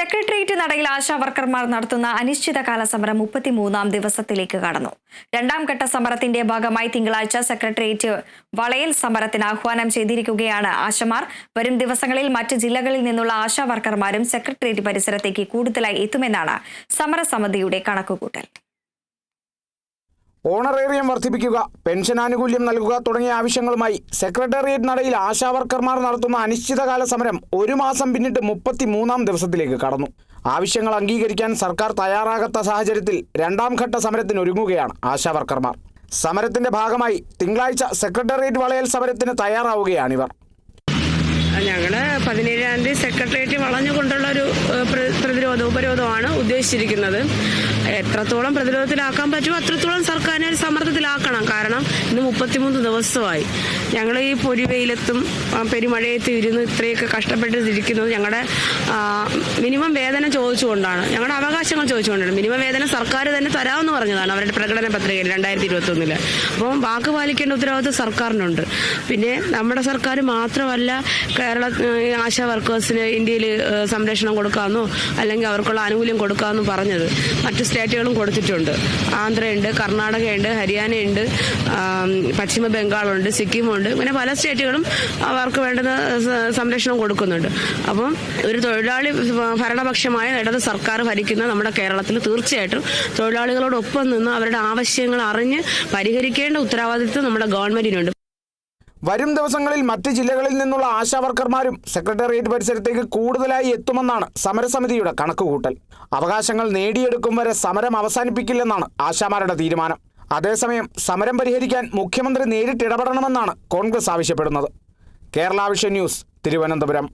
Secretariat നടയിൽ ആശാ വർക്കർമാർ നടത്തുന്ന അനിശ്ചിതകാല സമരം മുപ്പത്തിമൂന്നാം ദിവസത്തിലേക്ക് കടന്നു. രണ്ടാം ഘട്ട സമരത്തിന്റെ ഭാഗമായി തിങ്കളാഴ്ച സെക്രട്ടേറിയറ്റ് വളയൽ സമരത്തിന് ആഹ്വാനം ചെയ്തിരിക്കുകയാണ്. ആശമാർ വരും ദിവസങ്ങളിൽ മറ്റ് ജില്ലകളിൽ നിന്നുള്ള ആശാ വർക്കർമാരും സെക്രട്ടേറിയറ്റ് പരിസരത്തേക്ക് കൂടുതലായി എത്തുമെന്നാണ് സമരസമിതിയുടെ കണക്കുകൂട്ടൽ. ഓണറേറിയം വർദ്ധിപ്പിക്കുക പെൻഷൻ ആനുകൂല്യം നൽകുക തുടങ്ങിയ ആവശ്യങ്ങളുമായി സെക്രട്ടേറിയറ്റ് നടയിൽ ആശാവർക്കർമാർ നടത്തുന്ന അനിശ്ചിതകാല സമരം ഒരു മാസം പിന്നിട്ട് മുപ്പത്തിമൂന്നാം ദിവസത്തിലേക്ക് കടന്നു. ആവശ്യങ്ങൾ അംഗീകരിക്കാൻ സർക്കാർ തയ്യാറാകാത്ത സാഹചര്യത്തിൽ രണ്ടാം ഘട്ട സമരത്തിന് ഒരുങ്ങുകയാണ് ആശാവർക്കർമാർ. സമരത്തിന്റെ ഭാഗമായി തിങ്കളാഴ്ച സെക്രട്ടേറിയറ്റ് വളയൽ സമരത്തിന് തയ്യാറാവുകയാണിവർ ഞങ്ങൾ പതിനേഴാം തീയതി സെക്രട്ടേറിയറ്റ് വളഞ്ഞുകൊണ്ടുള്ള ഒരു പ്രതിരോധ ഉപരോധമാണ് ഉദ്ദേശിച്ചിരിക്കുന്നത്. എത്രത്തോളം പ്രതിരോധത്തിലാക്കാൻ പറ്റുമോ അത്രത്തോളം സർക്കാരിനെ ഒരു സമ്മർദ്ദത്തിലാക്കണം. കാരണം ഇന്ന് മുപ്പത്തിമൂന്ന് ദിവസമായി ഞങ്ങൾ ഈ പൊരിവെയിലത്തും പെരുമഴയത്തും ഇരുന്ന് ഇത്രയൊക്കെ കഷ്ടപ്പെട്ട് ഇരിക്കുന്നത് ഞങ്ങളുടെ മിനിമം വേതനം ചോദിച്ചുകൊണ്ടാണ്. ഞങ്ങളുടെ അവകാശങ്ങൾ ചോദിച്ചുകൊണ്ടാണ്. മിനിമം വേതനം സർക്കാർ തന്നെ തരാമെന്ന് പറഞ്ഞതാണ് അവരുടെ പ്രകടന പത്രികയിൽ രണ്ടായിരത്തി ഇരുപത്തി ഒന്നിൽ അപ്പം വാക്ക് പാലിക്കേണ്ട ഉത്തരവാദിത്വം സർക്കാരിനുണ്ട്. പിന്നെ നമ്മുടെ സർക്കാർ മാത്രമല്ല കേരള ആശാ വർക്കേഴ്സിന് ഇന്ത്യയിൽ സംരക്ഷണം കൊടുക്കാമെന്നോ അല്ലെങ്കിൽ അവർക്കുള്ള ആനുകൂല്യം കൊടുക്കാമെന്നും പറഞ്ഞത്. മറ്റു സ്റ്റേറ്റുകളും കൊടുത്തിട്ടുണ്ട്. ആന്ധ്രയുണ്ട് കർണാടകയുണ്ട് ഹരിയാനയുണ്ട് പശ്ചിമ ബംഗാളുണ്ട് സിക്കിമുണ്ട്. ഇങ്ങനെ പല സ്റ്റേറ്റുകളും അവർക്ക് വേണ്ടുന്ന സംരക്ഷണം കൊടുക്കുന്നുണ്ട്. അപ്പം ഒരു തൊഴിലാളി ഭരണപക്ഷമായ ഇടത് സർക്കാർ ഭരിക്കുന്ന നമ്മുടെ കേരളത്തിൽ തീർച്ചയായിട്ടും തൊഴിലാളികളോടൊപ്പം നിന്ന് അവരുടെ ആവശ്യങ്ങൾ അറിഞ്ഞ് പരിഹരിക്കേണ്ട ഉത്തരവാദിത്വം നമ്മുടെ ഗവൺമെന്റിനുണ്ട്. വരും ദിവസങ്ങളിൽ മറ്റ് ജില്ലകളിൽ നിന്നുള്ള ആശാവർക്കർമാരും സെക്രട്ടേറിയറ്റ് പരിസരത്തേക്ക് കൂടുതലായി എത്തുമെന്നാണ് സമരസമിതിയുടെ കണക്കുകൂട്ടൽ. അവകാശങ്ങൾ നേടിയെടുക്കും വരെ സമരം അവസാനിപ്പിക്കില്ലെന്നാണ് ആശാമാരുടെ തീരുമാനം. അതേസമയം സമരം പരിഹരിക്കാൻ മുഖ്യമന്ത്രി നേരിട്ട് ഇടപെടണമെന്നാണ് കോൺഗ്രസ് ആവശ്യപ്പെടുന്നത്. കേരള ന്യൂസ് തിരുവനന്തപുരം.